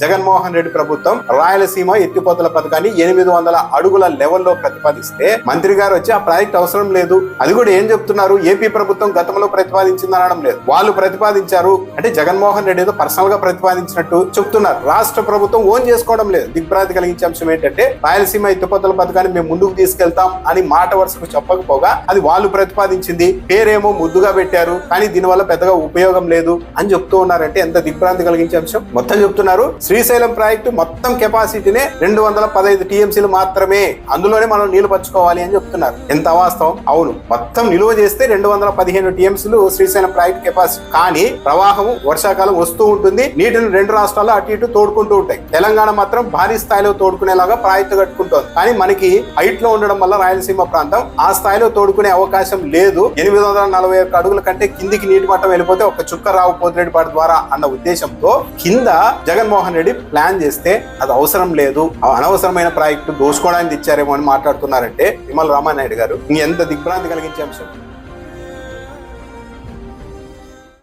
జగన్మోహన్ రెడ్డి ప్రభుత్వం రాయలసీమ ఎత్తిపోతల పథకాన్ని ఎనిమిది వందల అడుగుల లెవెల్లో ప్రతిపాదిస్తే మంత్రి గారు వచ్చి ఆ ప్రాజెక్ట్ అవసరం లేదు. అది కూడా ఏం చెప్తున్నారు? ఏపీ ప్రభుత్వం గతంలో ప్రతిపాదించింది అనడం లేదు. వాళ్ళు ప్రతిపాదించారు. అంటే జగన్మోహన్ రెడ్డి ఏదో పర్సనల్గా ప్రతిపాదించినట్టు చెప్తున్నారు. రాష్ట్ర ప్రభుత్వం ఓన్ చేసుకోవడం లేదు. దిగ్భ్రాంతి కలిగించే అంశం ఏంటంటే రాయలసీమ ఎత్తిపోతల పథకాన్ని మేము ముందుకు తీసుకెళ్తాం అని మాట వరుసకు చెప్పకపోగా అది వాళ్ళు ప్రతిపాదించింది. పేరేమో ముద్దుగా పెట్టారు. కానీ దీనివల్ల పెద్దగా ఉపయోగం లేదు అని చెప్తూ ఉన్నారంటే ఎంత దిగ్భ్రాంతి కలిగించే అంశం? మొత్తం చెప్తున్నారు. శ్రీశైలం ప్రాజెక్టు మొత్తం కెపాసిటీనే రెండు వందల పదహైదు టీఎంసీలు మాత్రమే. అందులోనే మనం నీళ్ళు పంచుకోవాలి అని చెప్తున్నారు. ఎంత అవాస్తవం? అవును. మొత్తం నిలువ చేస్తే రెండు వందల పదిహేను టీఎంసీలు శ్రీశైలం ప్రాజెక్టు కెపాసిటీ. కానీ ప్రవాహం వర్షాకాలం వస్తూ ఉంటుంది. నీటిని రెండు రాష్ట్రాల్లో అటు ఇటు తోడుకుంటూ ఉంటాయి. తెలంగాణ మాత్రం భారీ స్థాయిలో తోడుకునేలాగా ప్రాజెక్టు కట్టుకుంటోంది. కానీ మనకి హైట్లో ఉండడం వల్ల రాయలసీమ ప్రాంతం ఆ స్థాయిలో తోడుకునే అవకాశం లేదు. ఎనిమిది వందల నలభై ఒక్క అడుగుల కంటే కిందికి నీటి మట్టం వెళ్ళిపోతే ఒక చుక్క రావు పోతిరెడ్డిపాటి ద్వారా అన్న ఉద్దేశంతో కింద జగన్మోహన్ ఆల్రెడీ ప్లాన్ చేస్తే అది అవసరం లేదు. అనవసరమైన ప్రాజెక్టు దోసుకోవడానికి ఇచ్చారేమో అని మాట్లాడుతున్నారంటే విమల్ రామానాయుడు గారు. ఎంత దిగ్భ్రాంతి కలిగించే అంశం?